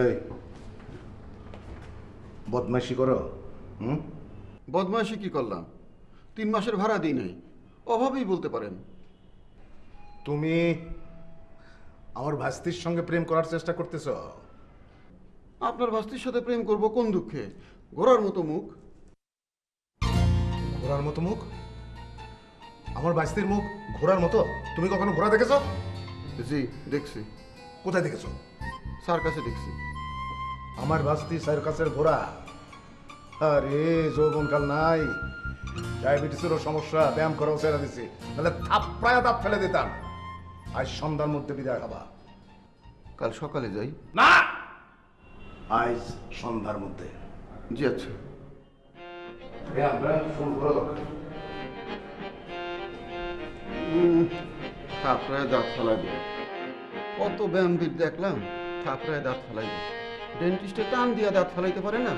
এই বদমাইশি করো হুম? বদমাইশি কি করলাম? তিন মাসের ভাড়া দিই নাই অভাবেই বলতে পারেন। তুমি আমার ভাস্তির সঙ্গে প্রেম করার চেষ্টা করতেছ? আপনার ভাস্তির সাথে প্রেম করব কোন দুঃখে? ঘোরার মতো মুখ। ঘোরার মতো মুখ? আমার ভাস্তির মুখ ঘোরার মতো? তুমি কখনো ঘোরা দেখেছ? জি দেখছি। কোথায় দেখেছ? স্যার কাছে দেখছি। আমার ভাস্তি সার্কাসের ঘোড়া। আরে যৌবনকাল নাই। ডায়াবেটিসেরও সমস্যা ব্যায়াম করাও ছেড়ে দিছি। তাহলে থাপ্রায় দাঁত ফেলে দিতাম। আজ সন্ধ্যার মধ্যে বিদায় হবা। কাল সকালে যাই। না! আজ সন্ধ্যার মধ্যে। জি আচ্ছা। ব্যায়াম ব্যায়াম শুরু করো থাপড়ায় দাঁত ফেলাইব কত ব্যায়ামবিদ দেখলাম। থাপড়ায় দাঁত ফেলাইব। ডেন্টিস্টে টান দিয়া দাঁত ফেলাইতে পারে না?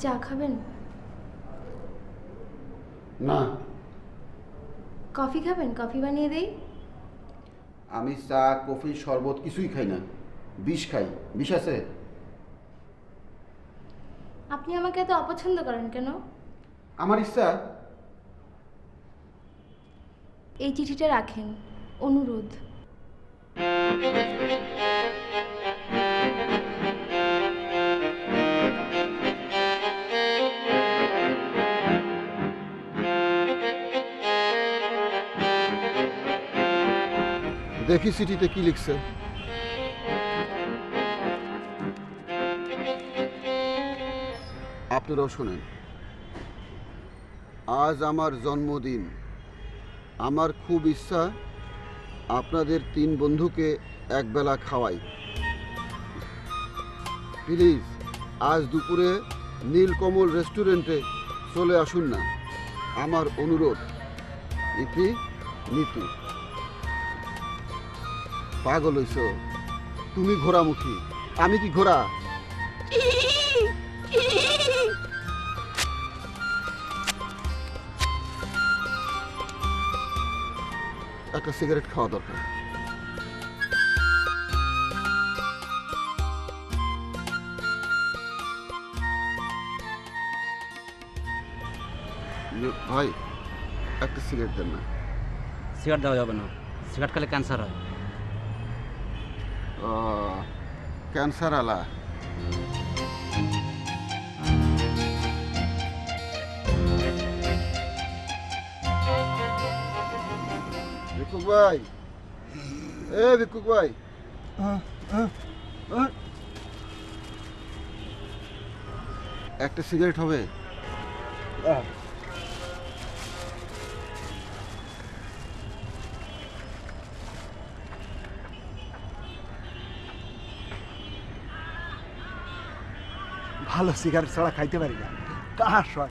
চা খাবেন? না। কফি খাবেন? কফি বানিয়ে দেই? আমি চা কফি শরবত কিছুই খাই না। বিষ খাই। বিষ আছে? আপনি আমাকে এত অপছন্দ করেন কেন? আমার ইচ্ছা। এই চিঠিটা রাখেন অনুরোধ। দেখি চিঠিতে কি লিখছে। আপনারাও শোনেন। আজ আমার জন্মদিন। আমার খুব ইচ্ছা আপনাদের তিন বন্ধুকে একবেলা খাওয়াই। প্লিজ, আজ দুপুরে নীলকমল রেস্টুরেন্টে চলে আসুন না। আমার অনুরোধ ইতি নীতি। পাগল হইছ। তুমি ঘোড়ামুখী। আমি কি ঘোড়া? একটা সিগারেট খাওয়া দরকার। ইয়ে, ভাই একটা সিগারেট দেন না। সিগারেট দেওয়া যাবে না। সিগারেট খেলে ক্যান্সার হয়। ও, ক্যান্সার আলা। একটা সিগারেট হবে? ভালো সিগারেট ছাড়া খাইতে পারি না। কাহার শখ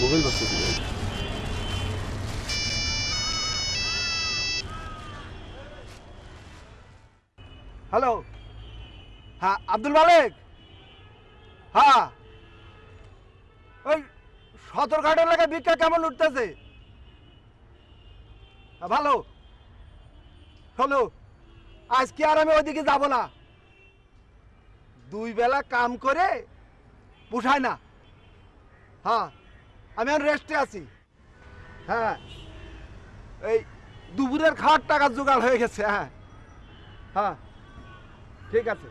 মোবাইল সিগারেট হ্যালো হ্যাঁ আব্দুল মালিক? হ্যাঁ। ওই সদরঘাট এলাকায় ভিক্ষা কেমন উঠতেছে? হ্যাঁ, ভালো। হলো আজকে আর আমি ওইদিকে যাব না। দুই বেলা কাম করে পোষায় না। হ্যাঁ। আমি এখন রেস্টে আছি। হ্যাঁ। এই দুপুরের খাওয়ার টাকার জোগাড় হয়ে গেছে হ্যাঁ। হ্যাঁ। ঠিক আছে।